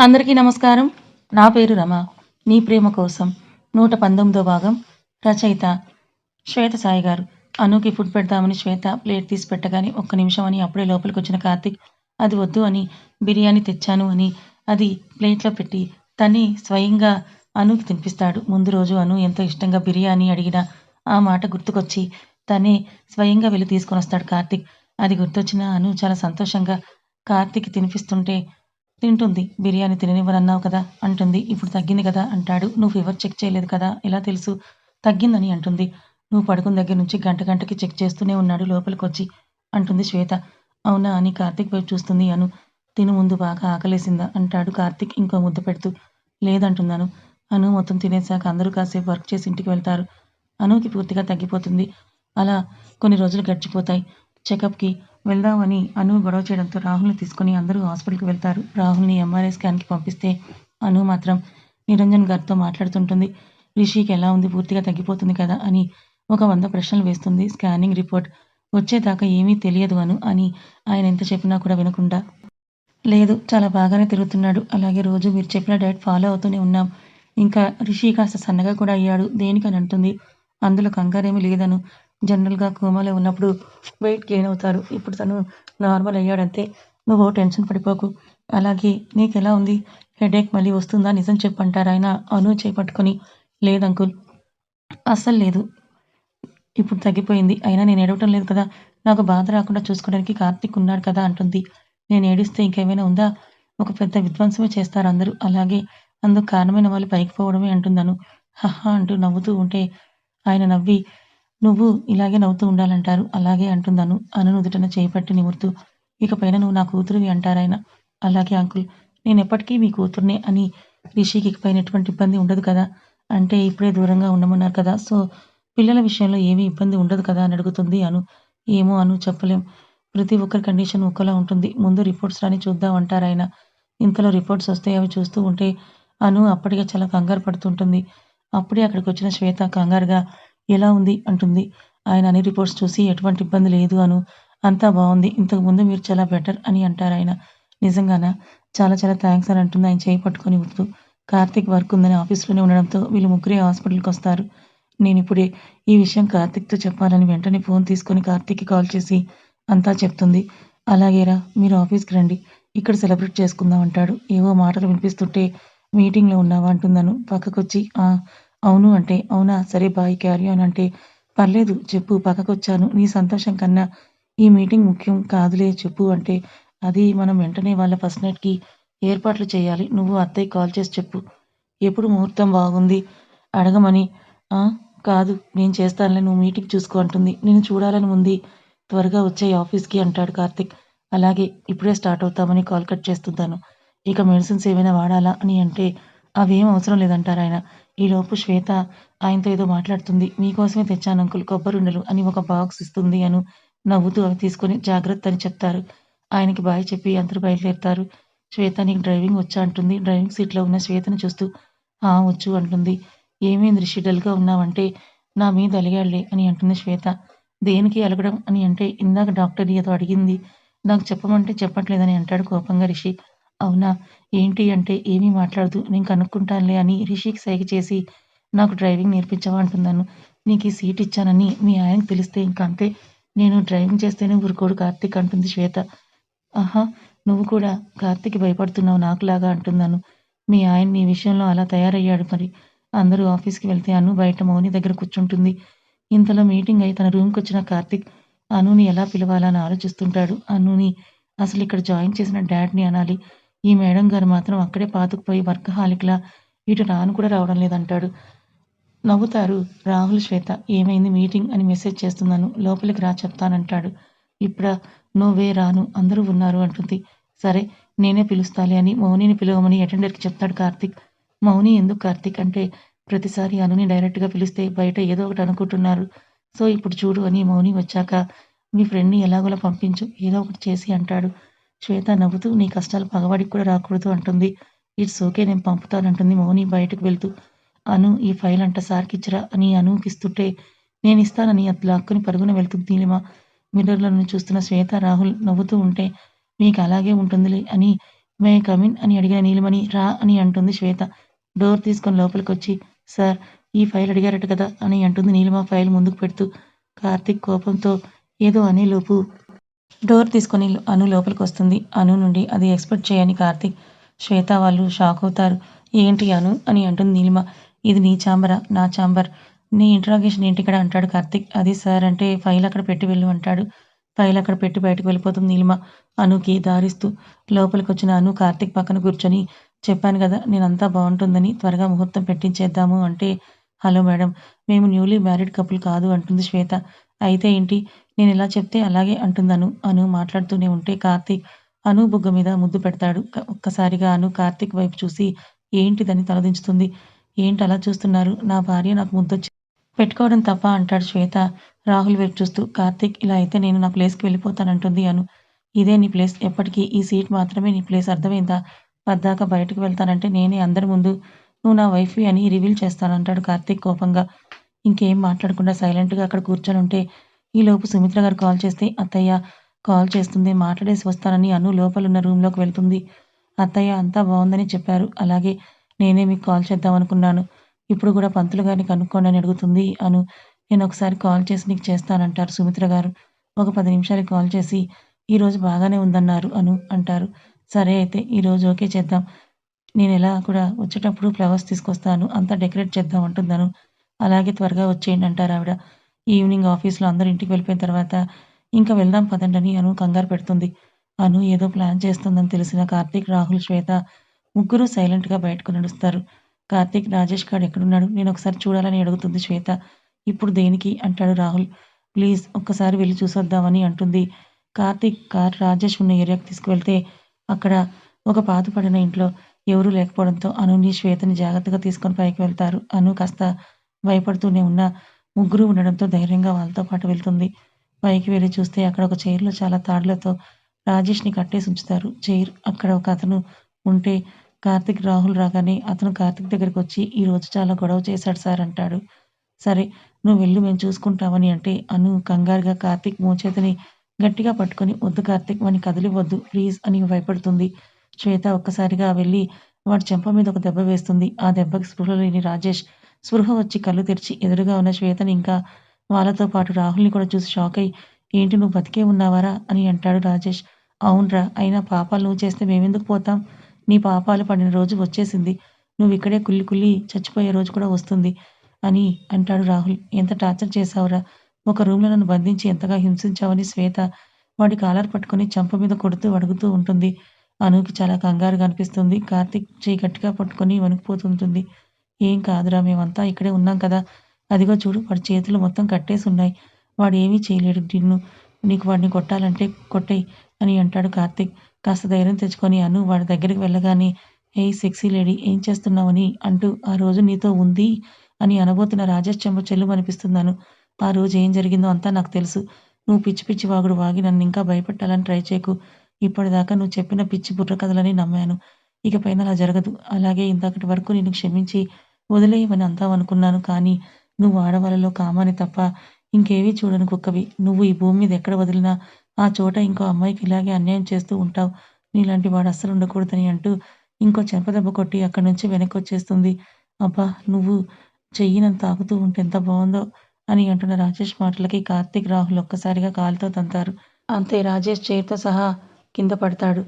అందరికీ నమస్కారం. నా పేరు రమ. నీ ప్రేమ కోసం నూట పంతొమ్మిదో భాగం రచయిత శ్వేత సాయి గారు. అనుకి ఫుడ్ పెడదామని శ్వేత ప్లేట్ తీసి పెట్టగానే ఒక్క నిమిషం అని అప్పుడే లోపలికి వచ్చిన కార్తిక్ అది వద్దు అని బిర్యానీ తెచ్చాను అని అది ప్లేట్లో పెట్టి తనే స్వయంగా అనుకి తినిపిస్తాడు. ముందు రోజు అను ఎంతో ఇష్టంగా బిర్యానీ అడిగిన ఆ మాట గుర్తుకొచ్చి తనే స్వయంగా వెళ్ళి తీసుకొని వస్తాడు కార్తిక్. అది గుర్తొచ్చిన అను చాలా సంతోషంగా కార్తిక్ తినిపిస్తుంటే తింటుంది. బిర్యానీ తిననివ్వనన్నావు కదా అంటుంది. ఇప్పుడు తగ్గింది కదా అంటాడు. నువ్వు ఫీవర్ చెక్ చేయలేదు కదా ఎలా తెలుసు? తగ్గిందని అంటుంది. నువ్వు పడుకున్న దగ్గర నుంచి గంట గంటకి చెక్ చేస్తూనే ఉన్నాడు లోపలికి వచ్చి అంటుంది శ్వేత. అవునా? అని కార్తిక్ వైపు చూస్తుంది అను. తిను ముందు బాగా ఆకలేసిందా? అంటాడు కార్తిక్ ఇంకో ముద్ద పెడుతూ. లేదంటున్నాను. అను మొత్తం తినేసాక అందరూ కాసేపు వర్క్ చేసి ఇంటికి వెళ్తారు. అనుకి పూర్తిగా తగ్గిపోతుంది. అలా కొన్ని రోజులు గడిచిపోతాయి. చెకప్కి వెళ్దామని అను గొడవ చేయడంతో రాహుల్ని తీసుకుని అందరూ హాస్పిటల్కి వెళ్తారు. రాహుల్ని ఎంఆర్ఐ స్కాన్కి పంపిస్తే అను మాత్రం నిరంజన్ గారితో మాట్లాడుతుంటుంది. రిషికి ఎలా ఉంది? పూర్తిగా తగ్గిపోతుంది కదా? అని ఒక వంద ప్రశ్నలు వేస్తుంది. స్కానింగ్ రిపోర్ట్ వచ్చేదాకా ఏమీ తెలియదు అను అని ఆయన ఎంత చెప్పినా కూడా వినకుండా. లేదు చాలా బాగానే తిరుగుతున్నాడు. అలాగే రోజు మీరు చెప్పిన డైట్ ఫాలో అవుతూనే ఉన్నాం. ఇంకా రిషి కాస్త సన్నగా కూడా అయ్యాడు. దేనికని అంటుంది? అందులో కంగారేమీ లేదను. జనరల్గా కోమాలో ఉన్నప్పుడు వెయిట్ గెయిన్ అవుతారు. ఇప్పుడు తను నార్మల్ అయ్యాడంతే. నువ్వు టెన్షన్ పడిపోకు. అలాగే నీకు ఎలా ఉంది? హెడేక్ మళ్ళీ వస్తుందా? నిజం చెప్పంటారు? ఆయన అను చేపట్టుకొని లేదు అంకుల్. అస్సలు లేదు. ఇప్పుడు తగ్గిపోయింది. అయినా నేను ఏడవటం లేదు కదా. నాకు బాధ రాకుండా చూసుకోవడానికి కార్తీక్ ఉన్నాడు కదా అంటుంది. నేను ఏడిస్తే ఇంకేమైనా ఉందా? ఒక పెద్ద విధ్వంసమే చేస్తారు అందరూ. అలాగే అందుకు కారణమైన వాళ్ళు పైకి పోవడమే అంటుందను. హహా అంటూ నవ్వుతూ ఉంటే ఆయన నవ్వి నువ్వు ఇలాగే నవ్వుతూ ఉండాలంటారు. అలాగే అంటుందను. అను నుదుటన చేపట్టి నిమురుతూ. ఇకపైన నువ్వు నా కూతురివి అంటారాయన. అలాగే అంకుల్ నేను ఎప్పటికీ మీ కూతుర్నే అని రిషికి ఇకపైన ఎటువంటి ఇబ్బంది ఉండదు కదా? అంటే ఇప్పుడే దూరంగా ఉండమన్నారు కదా. సో పిల్లల విషయంలో ఏమీ ఇబ్బంది ఉండదు కదా అని అడుగుతుంది అను. ఏమో అను చెప్పలేం. ప్రతి ఒక్కరి కండిషన్ ఒక్కలా ఉంటుంది. ముందు రిపోర్ట్స్ రాని చూద్దాం అంటారాయన. ఇంతలో రిపోర్ట్స్ వస్తే అవి చూస్తూ ఉంటే అను అప్పటికే చాలా కంగారు పడుతుంటుంది అప్పుడే అక్కడికి వచ్చిన శ్వేత కంగారుగా ఎలా ఉంది? అంటుంది. ఆయన అన్ని రిపోర్ట్స్ చూసి ఎటువంటి ఇబ్బంది లేదు అను. అంతా బాగుంది. ఇంతకు ముందు మీరు చాలా బెటర్ అని అంటారు ఆయన. నిజంగానా? చాలా చాలా థ్యాంక్స్ అని అంటుంది. ఆయన చేయి పట్టుకొని ఉడుతూ కార్తిక్ వర్క్ ఉందని ఆఫీస్లోనే ఉండడంతో వీళ్ళు ముగ్గురే హాస్పిటల్కి వస్తారు. నేను ఇప్పుడే ఈ విషయం కార్తిక్తో చెప్పాలని వెంటనే ఫోన్ తీసుకొని కార్తిక్కి కాల్ చేసి అంతా చెప్తుంది. అలాగేరా మీరు ఆఫీస్కి రండి. ఇక్కడ సెలబ్రేట్ చేసుకుందాం అంటాడు. ఏవో మాటలు వినిపిస్తుంటే మీటింగ్లో ఉన్నావా అంటుందను. పక్కకొచ్చి అవును అంటే అవునా? సరే బాయ్ క్యారీ ఆన్ అంటే పర్లేదు చెప్పు పక్కకొచ్చాను. నీ సంతోషం కన్నా ఈ మీటింగ్ ముఖ్యం కాదులే చెప్పు అంటే అది మనం వెంటనే వాళ్ళ ఫస్ట్ నైట్కి ఏర్పాట్లు చేయాలి. నువ్వు అత్తయ్య కాల్ చేసి చెప్పు. ఎప్పుడు ముహూర్తం బాగుంది? అడగమని. "ఆ, కాదు నేను చేస్తానులే నువ్వు మీటింగ్ చూసుకో అంటుంది. నేను చూడాలని ఉంది. త్వరగా వచ్చే ఆఫీస్కి అంటాడు కార్తిక్. అలాగే ఇప్పుడే స్టార్ట్ అవుతామని కాల్ కట్ చేస్తుంటాను. ఇక మెడిసిన్స్ ఏమైనా వాడాలా అని అంటే అవేం అవసరం లేదంటారు ఆయన. ఈలోపు శ్వేత ఆయనతో ఏదో మాట్లాడుతుంది. మీకోసమే తెచ్చాను అంకుల్. కొబ్బరుండలు అని ఒక బాక్స్ ఇస్తుంది అను నవ్వుతూ అవి తీసుకొని జాగ్రత్త అని చెప్తారు. ఆయనకి బాయ్ చెప్పి అందరూ బయలుదేరుతారు. శ్వేత నీకు డ్రైవింగ్ వచ్చా? అంటుంది. డ్రైవింగ్ సీట్లో ఉన్న శ్వేతను చూస్తూ ఆ వచ్చు అంటుంది. ఏమేమి రిషి డల్గా ఉన్నావంటే నా మీద అలిగాడులే అని అంటుంది శ్వేత. దేనికి అలగడం? అని అంటే ఇందాక డాక్టర్ ఏదో అడిగింది. నాకు చెప్పమంటే చెప్పట్లేదని అంటాడు కోపంగా రిషి. అవునా? ఏంటి అంటే ఏమీ మాట్లాడదు. నేను కనుక్కుంటానులే అని రిషికి సైగ చేసి నాకు డ్రైవింగ్ నేర్పించవా అంటున్నాను నీకు ఈ సీట్ ఇచ్చానని మీ ఆయనకు తెలిస్తే ఇంక అంతే. నేను డ్రైవింగ్ చేస్తేనే ఊరుకోడు కార్తీక్ అంటుంది శ్వేత. ఆహా నువ్వు కూడా కార్తీక్ భయపడుతున్నావు నాకులాగా అంటున్నాను. మీ ఆయన నీ విషయంలో అలా తయారయ్యాడు మరి. అందరూ ఆఫీస్కి వెళ్తే అను బయట మౌని దగ్గర కూర్చుంటుంది. ఇంతలో మీటింగ్ అయి తన రూమ్కి వచ్చిన కార్తీక్ అనుని ఎలా పిలవాలని ఆలోచిస్తుంటాడు. అనుని అసలు ఇక్కడ జాయిన్ చేసిన డాడ్ని అనాలి. ఈ మేడం గారు మాత్రం అక్కడే పాతుకుపోయి వర్కహాలిక్లా ఇటు రాను కూడా రావడం లేదంటాడు. నవ్వుతారు రాహుల్ శ్వేత. ఏమైంది మీటింగ్ అని మెసేజ్ చేస్తున్నాను. లోపలికి రా చెప్తానంటాడు. ఇప్పుడా నువ్వే రాను అందరూ ఉన్నారు అంటుంది. సరే నేనే పిలుస్తాలి అని మౌనిని పిలవమని అటెండర్కి చెప్తాడు కార్తిక్. మౌని ఎందుకు కార్తిక్ అంటే ప్రతిసారి అనుని డైరెక్ట్గా పిలిస్తే బయట ఏదో ఒకటి అనుకుంటున్నారు. సో ఇప్పుడు చూడు అని మౌని వచ్చాక మీ ఫ్రెండ్ని ఎలాగోలా పంపించు ఏదో ఒకటి చేసి అంటాడు. శ్వేత నవ్వుతూ నీ కష్టాలు పగవాడికి కూడా రాకూడదు అంటుంది. ఇట్స్ ఓకే నేను పంపుతానంటుంది మౌని బయటకు వెళ్తూ. అను ఈ ఫైల్ అంట సార్కి ఇచ్చరా అని అనుకి ఇస్తుంటే నేను ఇస్తానని అట్లా అక్కుని పరుగున వెళ్తుంది నీలిమ. మిర్రర్లో నుంచి చూస్తున్న శ్వేత రాహుల్ నవ్వుతూ ఉంటే మీకు అలాగే ఉంటుందిలే అని మే కమిన్ అని అడిగిన నీలిమని రా అని అంటుంది శ్వేత. డోర్ తీసుకొని లోపలికి వచ్చి సార్ ఈ ఫైల్ అడిగారట కదా అని అంటుంది నీలిమ ఫైల్ ముందుకు పెడుతూ. కార్తిక్ కోపంతో ఏదో అనేలోపు డోర్ తీసుకొని అను లోపలికి వస్తుంది అను నుండి అది ఎక్స్పెక్ట్ చేయని కార్తిక్ శ్వేత వాళ్ళు షాక్ అవుతారు. ఏంటి అను అని అంటుంది నీలిమ. ఇది నీ ఛాంబరా? నా ఛాంబర్. నీ ఇంట్రాగేషన్ ఏంటి ఇక్కడ? అంటాడు కార్తిక్. అది సార్ అంటే ఫైల్ అక్కడ పెట్టి వెళ్ళు అంటాడు. ఫైల్ అక్కడ పెట్టి బయటకు వెళ్ళిపోతుంది నీలిమ. అనుకి దారిస్తూ లోపలికి వచ్చిన అను కార్తిక్ పక్కన కూర్చొని చెప్పాను కదా నేనంతా బాగుంటుందని త్వరగా ముహూర్తం పెట్టించేద్దాము అంటే హలో మేడం మేము న్యూలీ మ్యారీడ్ కపుల్ కాదు అంటుంది శ్వేత. అయితే ఏంటి? నేను ఇలా చెప్తే అలాగే అంటుందను అను. మాట్లాడుతూనే ఉంటే కార్తీక్ అను బుగ్గ మీద ముద్దు పెడతాడు. ఒక్కసారిగా అను కార్తీక్ వైపు చూసి ఏంటిదని తలదించుతుంది. ఏంటి అలా చూస్తున్నారు? నా భార్య నాకు ముద్దొచ్చి పెట్టుకోవడం తప్ప అంటాడు శ్వేత రాహుల్ వైపు చూస్తూ. కార్తీక్ ఇలా అయితే నేను నా ప్లేస్కి వెళ్ళిపోతానంటుంది అను. ఇదే నీ ప్లేస్ ఎప్పటికీ? ఈ సీట్ మాత్రమే నీ ప్లేస్ అర్థమైందా? పద్దాక బయటకు వెళ్తానంటే నేనే అందరి ముందు నువ్వు నా వైఫ్ అని రివీల్ చేస్తానంటాడు కార్తీక్ కోపంగా. ఇంకేం మాట్లాడకుండా సైలెంట్గా అక్కడ కూర్చొని ఉంటే ఈలోపు సుమిత్ర గారు కాల్ చేస్తే అత్తయ్య కాల్ చేస్తుంది మాట్లాడేసి వస్తానని అను లోపలున్న రూమ్లోకి వెళ్తుంది. అత్తయ్య అంతా బాగుందని చెప్పారు. అలాగే నేనే మీకు కాల్ చేద్దాం అనుకున్నాను. ఇప్పుడు కూడా పంతులు గారిని కనుక్కోండి అని అడుగుతుంది అను. నేను ఒకసారి కాల్ చేసి నీకు చేస్తానంటారు సుమిత్ర గారు. ఒక పది నిమిషాలు కాల్ చేసి ఈరోజు బాగానే ఉందన్నారు అను అంటారు. సరే అయితే ఈరోజు ఓకే చేద్దాం. నేను ఎలా కూడా వచ్చేటప్పుడు ఫ్లవర్స్ తీసుకొస్తాను. అంతా డెకరేట్ చేద్దాం అంటున్నాను అలాగే త్వరగా వచ్చేయండి అంటారు ఆవిడ. ఈవినింగ్ ఆఫీస్లో అందరు ఇంటికి వెళ్ళిపోయిన తర్వాత ఇంకా వెళ్దాం పదండని అను కంగారు పెడుతుంది. అను ఏదో ప్లాన్ చేస్తుందని తెలిసిన కార్తీక్ రాహుల్ శ్వేత ముగ్గురు సైలెంట్గా బయటకు నడుస్తారు. కార్తీక్ రాజేష్ గారు ఎక్కడున్నాడు? నేను ఒకసారి చూడాలని అడుగుతుంది శ్వేత. ఇప్పుడు దేనికి? అంటాడు రాహుల్. ప్లీజ్ ఒక్కసారి వెళ్ళి చూసొద్దామని అంటుంది. కార్తీక్ కార్ రాజేష్ ఉన్న ఏరియాకి తీసుకువెళ్తే అక్కడ ఒక పాతపడిన ఇంట్లో ఎవరూ లేకపోవడంతో అనుని శ్వేతని జాగ్రత్తగా తీసుకొని పైకి వెళ్తారు. అను కాస్త భయపడుతూనే ఉన్న ముగ్గురు ఉండడంతో ధైర్యంగా వాళ్ళతో పాటు వెళ్తుంది. పైకి వెళ్ళి చూస్తే అక్కడ ఒక చైర్లో చాలా తాడులతో రాజేష్ని కట్టేసి ఉంచుతారు. చైర్ అక్కడ ఒక అతను ఉంటే కార్తిక్ రాహుల్ రాగానే అతను కార్తిక్ దగ్గరికి వచ్చి ఈ రోజు చాలా గొడవ చేశాడు సార్ అంటాడు. సరే నువ్వు వెళ్ళి మేము చూసుకుంటామని అంటే అను కంగారుగా కార్తిక్ మోచేతిని గట్టిగా పట్టుకొని వద్దు కార్తిక్ వాని కదిలివద్దు ప్లీజ్ అని భయపడుతుంది. శ్వేత ఒక్కసారిగా వెళ్ళి వాడి చెంప మీద ఒక దెబ్బ వేస్తుంది. ఆ దెబ్బకి స్పృహ లేని రాజేష్ స్పృహ వచ్చి కళ్ళు తెరిచి ఎదురుగా ఉన్న శ్వేతని ఇంకా వాళ్ళతో పాటు రాహుల్ని కూడా చూసి షాక్ అయి ఏంటి నువ్వు బతికే ఉన్నావారా? అని అంటాడు రాజేష్. అవునరా అయినా పాపాలు నువ్వు చేస్తే మేమెందుకు పోతాం? నీ పాపాలు పడిన రోజు వచ్చేసింది. నువ్వు ఇక్కడే కుల్లి కుల్లి చచ్చిపోయే రోజు కూడా వస్తుంది అని అంటాడు రాహుల్. ఎంత టార్చర్ చేశావురా? ఒక రూమ్లో నన్ను బంధించి ఎంతగా హింసించావని శ్వేత వాడి కాలర్ పట్టుకొని చంప మీద కొడుతూ అడుగుతూ ఉంటుంది. అనుకి చాలా కంగారుగా అనిపిస్తుంది. కార్తిక్ చేయి గట్టిగా పట్టుకొని వణికిపోతుంటుంది. ఏం కాదురా మేమంతా ఇక్కడే ఉన్నాం కదా. అదిగో చూడు వాడి చేతులు మొత్తం కట్టేసి ఉన్నాయి. వాడు ఏమీ చేయలేడు నిన్ను. నీకు వాడిని కొట్టాలంటే కొట్టేయి అని అంటాడు కార్తిక్. కాస్త ధైర్యం తెచ్చుకొని అను వాడి దగ్గరికి వెళ్ళగానే ఏ సెక్సీ లేడీ ఏం చేస్తున్నావని? అంటూ ఆ రోజు నీతో ఉంది అని అనబోతున్న రాజేష్ చెంబ చెల్లు అనిపిస్తున్నాను ఆ రోజు ఏం జరిగిందో అంతా నాకు తెలుసు. నువ్వు పిచ్చి పిచ్చి వాగుడు వాగి నన్ను ఇంకా భయపెట్టాలని ట్రై చేయకు. ఇప్పటిదాకా నువ్వు చెప్పిన పిచ్చి బుర్ర కథలని నమ్మాను. ఇకపైన అలా జరగదు. అలాగే ఇంతకటి వరకు నేను క్షమించి వదిలేయమని అందామనుకున్నాను కానీ నువ్వు ఆడవాళ్ళలో కామాని తప్ప ఇంకేవీ చూడని కుక్కవి. నువ్వు ఈ భూమి మీద ఎక్కడ వదిలినా ఆ చోట ఇంకో అమ్మాయికి ఇలాగే అన్యాయం చేస్తూ ఉంటావు. నీలాంటి వాడు అస్సలు ఉండకూడదని అంటూ ఇంకో చెంపదెబ్బ కొట్టి అక్కడి నుంచి వెనక్కి వచ్చేస్తుంది అబ్బా నువ్వు చెయ్యినంత తాకుతూ ఉంటే ఎంత బాగుందో అని అంటున్న రాజేష్ మాటలకి కార్తీక్ రాహుల్ ఒక్కసారిగా కాలుతో తంతారు. అంతే రాజేష్ చేతితో సహా కింద పడతాడు.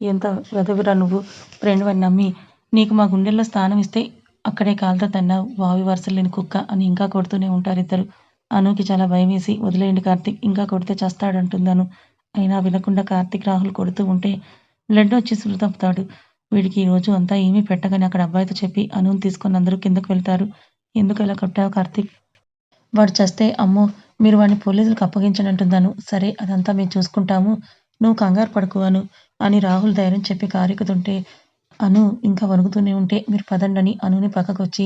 ఎంత వెదవిరా నువ్వు? ఫ్రెండ్ అని నమ్మి నీకు మా గుండెల్లో స్థానం ఇస్తే అక్కడే కాలుతో తన్నావు వావి వరుసలు లేని కుక్క అని ఇంకా కొడుతూనే ఉంటారు ఇద్దరు. అనుకి చాలా భయమేసి వదిలేయండి కార్తీక్ ఇంకా కొడితే చస్తాడంటుందను. అయినా వినకుండా కార్తీక్ రాహుల్ కొడుతూ ఉంటే బ్లడ్ వచ్చి తప్పుతాడు వీడికి ఈ రోజు అంతా ఏమీ పెట్టగానే అక్కడ అబ్బాయితో చెప్పి అనుని తీసుకొని అందరూ కిందకు వెళ్తారు. ఎందుకు ఇలా కొట్టావు కార్తీక్? వాడు చస్తే అమ్మో మీరు వాడిని పోలీసులకు అప్పగించండి అంటున్నాను సరే అదంతా మేము చూసుకుంటాము. నువ్వు కంగారు పడుకోవాను అని రాహుల్ ధైర్యం చెప్పి కారెక్కుతుంటే అను ఇంకా వణుకుతూనే ఉంటే మీరు పదండని అనుని పక్కకొచ్చి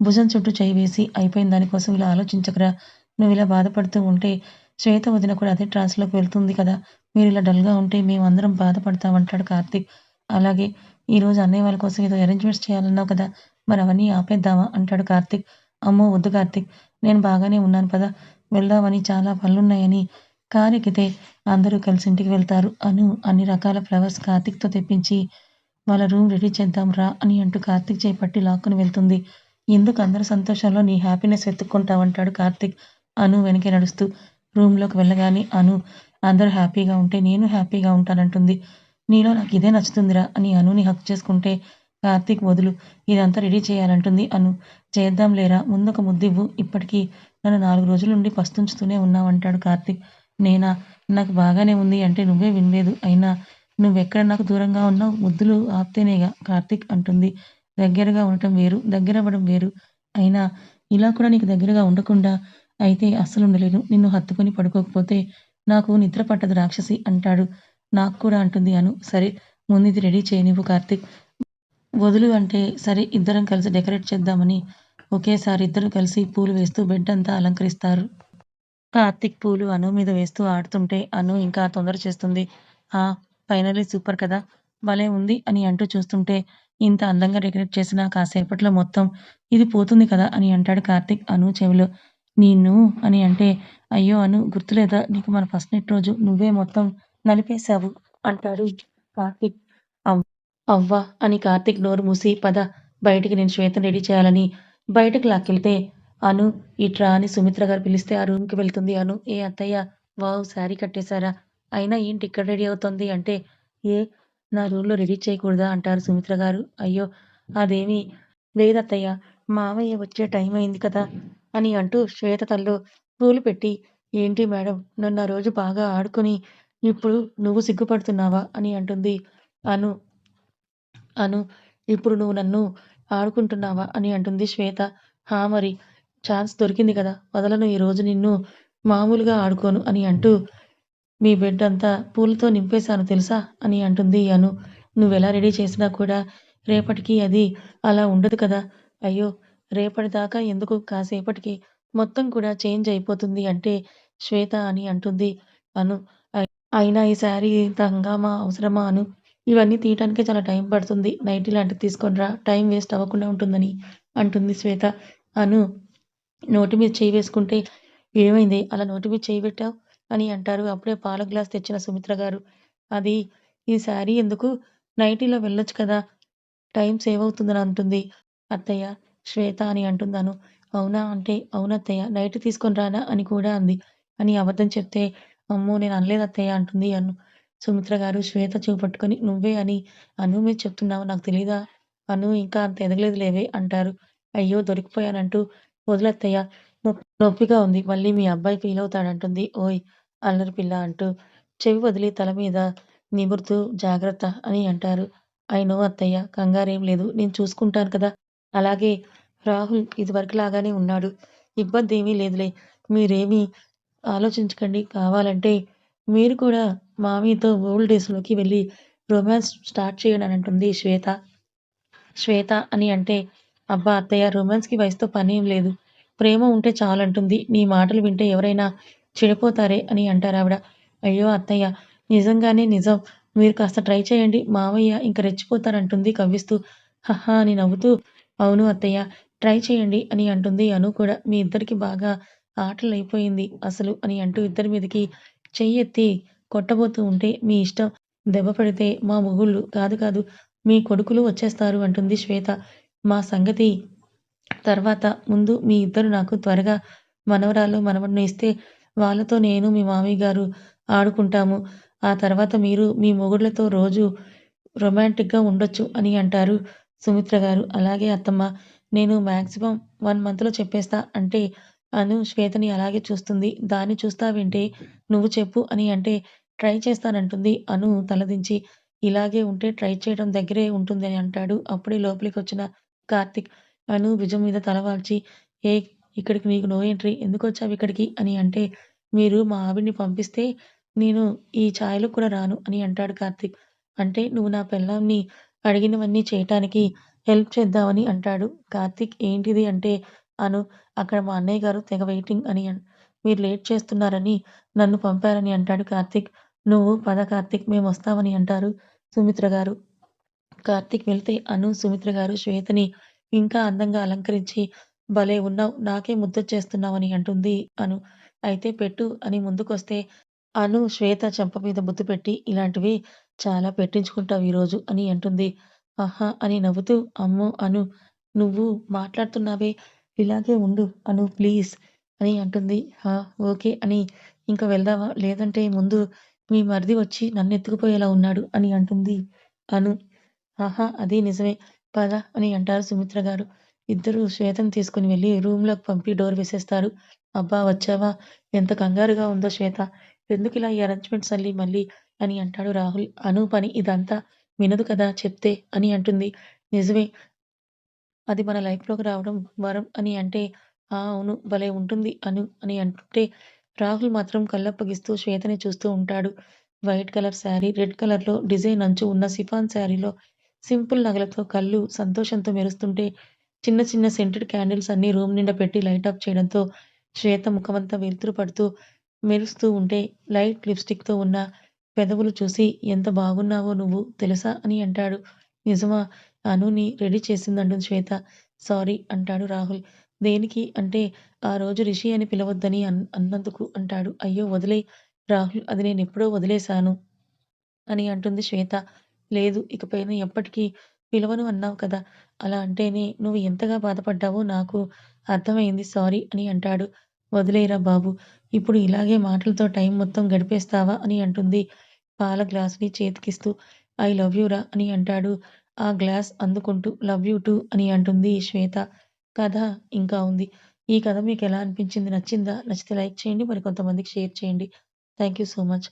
భుజం చుట్టూ చేయి వేసి అయిపోయిన దానికోసం ఇలా ఆలోచించకరా. నువ్వు ఇలా బాధపడుతూ ఉంటే శ్వేత వదిన కూడా అదే ట్రాన్స్లోకి వెళ్తుంది కదా. మీరు ఇలా డల్గా ఉంటే మేమందరం బాధపడతామంటాడు కార్తీక్. అలాగే ఈరోజు అన్నయ్య వాళ్ళ కోసం ఏదో అరేంజ్మెంట్స్ చేయాలన్నావు కదా. మరి అవన్నీ ఆపేద్దామా అంటాడు కార్తీక్. అమ్మో వద్దు కార్తీక్. నేను బాగానే ఉన్నాను పదా. వెళ్దామని చాలా పనులున్నాయని. కారు ఎక్కితే అందరూ కలిసి ఇంటికి వెళ్తారు అను అన్ని రకాల ఫ్లవర్స్ కార్తీక్తో తెప్పించి వాళ్ళ రూమ్ రెడీ చేద్దాం రా అని అంటూ కార్తీక్ చేపట్టి లాక్కుని వెళ్తుంది. ఎందుకు అందరి సంతోషంలో నీ హ్యాపీనెస్ వెతుక్కుంటావంటాడు కార్తీక్. అను వెనకే నడుస్తూ. రూమ్లోకి వెళ్ళగానే అను అందరూ హ్యాపీగా ఉంటే నేను హ్యాపీగా ఉంటానంటుంది. నీలో నాకు ఇదే నచ్చుతుందిరా అని అనుని హక్ చేసుకుంటే కార్తీక్ వదులు. ఇదంతా రెడీ చేయాలంటుంది అను. చేద్దాం లేరా ముందొక ముద్దివ్వు. ఇప్పటికీ నన్ను నాలుగు రోజుల నుండి పస్తుంచుతూనే ఉన్నావంటాడు కార్తీక్. నేనా? నాకు బాగానే ఉంది అంటే నువ్వే వినలేదు. అయినా నువ్వెక్కడ నాకు దూరంగా ఉన్నావు? ముద్దులు ఆప్తేనేగా కార్తీక్ అంటుంది. దగ్గరగా ఉండటం వేరు దగ్గర అవ్వడం వేరు. అయినా ఇలా కూడా నీకు దగ్గరగా ఉండకుండా అయితే అస్సలు ఉండలేను. నిన్ను హత్తుకొని పడుకోకపోతే నాకు నిద్ర పట్టదు రాక్షసి అంటాడు. నాకు కూడా అంటుంది అను. సరే ముందు ఇది రెడీ చేయనివ్వు కార్తీక్. వదులు అంటే సరే ఇద్దరం కలిసి డెకరేట్ చేద్దామని ఒకేసారి ఇద్దరు కలిసి పూలు వేస్తూ బెడ్ అంతా అలంకరిస్తారు. కార్తీక్ పూలు అను మీద వేస్తూ ఆడుతుంటే అను ఇంకా తొందర చేస్తుంది. ఆ ఫైనలీ సూపర్ కదా. భలే ఉంది అని అంటూ చూస్తుంటే ఇంత అందంగా డెకరేట్ చేసిన కాసేపట్లో మొత్తం ఇది పోతుంది కదా అని అంటాడు కార్తీక్ అను చెవిలో. నిన్ను అని అంటే అయ్యో అను గుర్తులేదా? నీకు మన ఫస్ట్ నైట్ రోజు నువ్వే మొత్తం నలిపేశావు అంటాడు కార్తీక్. అవ్వా అని కార్తీక్ నోరు మూసి పద బయటికి నేను శ్వేతను రెడీ చేయాలని బయటకు లాక్కెళ్తే అను ఇట్రా అని సుమిత్ర గారు పిలిస్తే ఆ రూమ్కి వెళ్తుంది అను. ఏ అత్తయ్య వావ్ శారీ కట్టేశారా? అయినా ఏంటి ఇక్కడ రెడీ అవుతుంది అంటే ఏ నా రూమ్లో రెడీ చేయకూడదా అంటారు సుమిత్ర గారు. అయ్యో అదేమీ లేదత్తయ్య. మామయ్య వచ్చే టైం అయింది కదా అని అంటూ శ్వేత తల్లు పూలు పెట్టి ఏంటి మేడం నన్ను ఆ రోజు బాగా ఆడుకుని ఇప్పుడు నువ్వు సిగ్గుపడుతున్నావా అని అంటుంది. అను అను ఇప్పుడు నువ్వు నన్ను ఆడుకుంటున్నావా అని అంటుంది శ్వేత. హా మరి ఛాన్స్ దొరికింది కదా వదలను ఈరోజు నిన్ను మామూలుగా ఆడుకోను అని అంటూ మీ బెడ్ అంతా పూలతో నింపేశాను తెలుసా? అని అంటుంది అను. నువ్వెలా రెడీ చేసినా కూడా రేపటికి అది అలా ఉండదు కదా. అయ్యో రేపటిదాకా ఎందుకు? కాసేపటికి మొత్తం కూడా చేంజ్ అయిపోతుంది అంటే శ్వేత అని అంటుంది అను. అయినా ఈ శారీ ఇంత హంగామా అవసరమా అను? ఇవన్నీ తీయటానికే చాలా టైం పడుతుంది. నైట్ ఇలాంటివి తీసుకొని రా టైం వేస్ట్ అవ్వకుండా ఉంటుందని అంటుంది శ్వేత అను. నోటి మీద చేయి వేసుకుంటే ఏమైంది? అలా నోటి మీద చేయి పెట్టావు? అని అంటారు. అప్పుడే పాల గ్లాస్ తెచ్చిన సుమిత్ర గారు. అది ఈ శారీ ఎందుకు నైటీలో వెళ్ళొచ్చు కదా టైం సేవ్ అవుతుందని అంటుంది. అత్తయ్య శ్వేత అని అంటున్నాను. అవునా అంటే అవునత్తయ్య నైట్ తీసుకొని రానా అని కూడా అంది. అని అబద్ధం చెప్తే అమ్మో నేను అనలేదు అత్తయ్య అంటుంది అను. సుమిత్ర గారు శ్వేత చూపట్టుకొని నువ్వే అని. అను మీద చెప్తున్నావు నాకు తెలీదా? అను ఇంకా అంత ఎదగలేదు లేవే అంటారు. అయ్యో దొరికిపోయానంటూ వదిలత్తయ్య నొప్పిగా ఉంది మళ్ళీ మీ అబ్బాయి ఫీల్ అవుతాడంటుంది. ఓయ్ అల్లరి పిల్ల అంటూ చెవి వదిలి తల మీద నిమురుతూ జాగ్రత్త అని అంటారు. అయినో అత్తయ్య కంగారేం లేదు నేను చూసుకుంటాను కదా. అలాగే రాహుల్ ఇదివరకు లాగానే ఉన్నాడు. ఇబ్బంది ఏమీ లేదులే మీరేమీ ఆలోచించకండి. కావాలంటే మీరు కూడా మామీతో ఓల్డ్ డేస్లోకి వెళ్ళి రొమాన్స్ స్టార్ట్ చేయండి అని అంటుంది శ్వేత. శ్వేత అని అంటే అబ్బా అత్తయ్య రొమాన్స్కి వయసుతో పనేం లేదు. ప్రేమ ఉంటే చాలంటుంది. నీ మాటలు వింటే ఎవరైనా చెడిపోతారే అని అంటారు ఆవిడ. అయ్యో అత్తయ్య నిజంగానే నిజం. మీరు కాస్త ట్రై చేయండి. మావయ్య ఇంక రెచ్చిపోతారంటుంది కవ్విస్తూ. హహా అని నవ్వుతూ. అవును అత్తయ్య ట్రై చేయండి అని అంటుంది అను కూడా. మీ ఇద్దరికి బాగా ఆటలు అయిపోయింది అసలు అని అంటూ ఇద్దరి మీదకి చెయ్యి ఎత్తి కొట్టబోతూ ఉంటే మీ ఇష్టం దెబ్బ పడితే మా మొగుళ్ళు కాదు కాదు మీ కొడుకులు వచ్చేస్తారు అంటుంది శ్వేత. మా సంగతి తర్వాత ముందు మీ ఇద్దరు నాకు త్వరగా మనవరాలు మనవడిని ఇస్తే వాళ్ళతో నేను మీ మామయ్య గారు ఆడుకుంటాము. ఆ తర్వాత మీరు మీ మొగుళ్ళతో రోజు రొమాంటిక్గా ఉండొచ్చు అని అంటారు సుమిత్ర గారు. అలాగే అత్తమ్మ నేను మ్యాక్సిమం వన్ మంత్లో చెప్పేస్తా అంటే అను శ్వేతని అలాగే చూస్తుంది. దాన్ని చూస్తావేంటే నువ్వు చెప్పు అని అంటే ట్రై చేస్తానంటుంది అను తలదించి. ఇలాగే ఉంటే ట్రై చేయడం దగ్గరే ఉంటుంది అని అంటాడు. అప్పుడే లోపలికి వచ్చిన కార్తిక్ అను భుజం మీద తలవాల్చి ఏ ఇక్కడికి మీకు నో ఎంట్రీ ఎందుకు వచ్చావు ఇక్కడికి అని అంటే మీరు మా ఆవిడ్ని పంపిస్తే నేను ఈ ఛాయలకు కూడా రాను అని అంటాడు కార్తిక్. అంటే నువ్వు నా పెళ్ళాంని అడిగినవన్నీ చేయటానికి హెల్ప్ చేద్దామని అంటాడు కార్తిక్. ఏంటిది అంటే అను అక్కడ మా అన్నయ్య గారు తెగ వెయిటింగ్ అని మీరు లేట్ చేస్తున్నారని నన్ను పంపారని అంటాడు కార్తిక్. నువ్వు పద కార్తిక్ మేము వస్తామని అంటారు సుమిత్ర గారు. కార్తిక్ వెళ్తే అను సుమిత్ర గారు శ్వేతని ఇంకా అందంగా అలంకరించి భలే ఉన్నావు నాకే ముద్దొచ్చేస్తున్నావని అంటుంది అను అయితే పెట్టు అని ముందుకొస్తే అను శ్వేత చెంప మీద ముద్దు పెట్టి ఇలాంటివి చాలా పెట్టించుకుంటావు ఈరోజు అని అంటుంది ఆహా! అని నవ్వుతూ అమ్మో! అను నువ్వు మాట్లాడుతున్నావే ఇలాగే ఉండు అను ప్లీజ్ అని అంటుంది. హా ఓకే అని ఇంకా వెళ్దామా? లేదంటే ముందు మీ మరిది వచ్చి నన్ను ఎత్తుకుపోయేలా ఉన్నాడు అని అంటుంది అను. ఆహా! అది నిజమే. పద అని అంటారు సుమిత్ర గారు. ఇద్దరూ శ్వేతని తీసుకొని వెళ్ళి రూమ్‌లోకి పంపి డోర్ వేసేస్తారు. అబ్బా! వచ్చావా? ఎంత కంగారుగా ఉందో శ్వేత. ఎందుకిలా ఈ అరేంజ్‌మెంట్స్ అల్లి మళ్ళీ అని అంటాడు రాహుల్. అను పని ఇదంతా వినదు కదా చెప్తే అని అంటుంది. నిజమే. అది మన లైఫ్‌లోకి రావడం వరం అని అంటే, ఆ! అవును భలే ఉంటుంది అను అని అంటుంటే, రాహుల్ మాత్రం కళ్ళప్పగిస్తూ శ్వేతని చూస్తూ ఉంటాడు. వైట్ కలర్ శారీ, రెడ్ కలర్‌లో డిజైన్ అంచు ఉన్న సిఫాన్ శారీలో సింపుల్ నగలతో కళ్ళు సంతోషంతో మెరుస్తుంటే, చిన్న చిన్న సెంటెడ్ క్యాండిల్స్ అన్నీ రూమ్ నిండా పెట్టి లైట్ అప్ చేయడంతో, శ్వేత ముఖమంతా వెలుతురు పడుతూ మెరుస్తూ ఉంటే, లైట్ లిప్‌స్టిక్‌తో ఉన్న పెదవులు చూసి ఎంత బాగున్నావో నువ్వు తెలుసా అని అంటాడు. నిజమా? అనుని రెడీ చేసిందంటుంది శ్వేత. సారీ అంటాడు రాహుల్. దేనికి అంటే ఆ రోజు రిషి అని పిలవద్దని అన్ అన్నందుకు అంటాడు. అయ్యో! వదిలే రాహుల్ అది నేను ఎప్పుడో వదిలేశాను అని అంటుంది శ్వేత. లేదు ఇకపైన ఎప్పటికీ పిలవను అన్నావు కదా! అలా అంటేనే నువ్వు ఎంతగా బాధపడ్డావో నాకు అర్థమైంది సారీ అని అంటాడు. వదిలేరా బాబు! ఇప్పుడు ఇలాగే మాటలతో టైం మొత్తం గడిపేస్తావా అని అంటుంది. పాల గ్లాస్‌ని చేతికిస్తూ ఐ లవ్ యూ రా అని అంటాడు. ఆ గ్లాస్ అందుకుంటూ లవ్ యూ టూ అని అంటుంది శ్వేత. కథ ఇంకా ఉంది. ఈ కథ మీకు ఎలా అనిపించింది? నచ్చిందా? నచ్చితే లైక్ చేయండి. మరి కొంతమందికి షేర్ చేయండి. Thank you so much.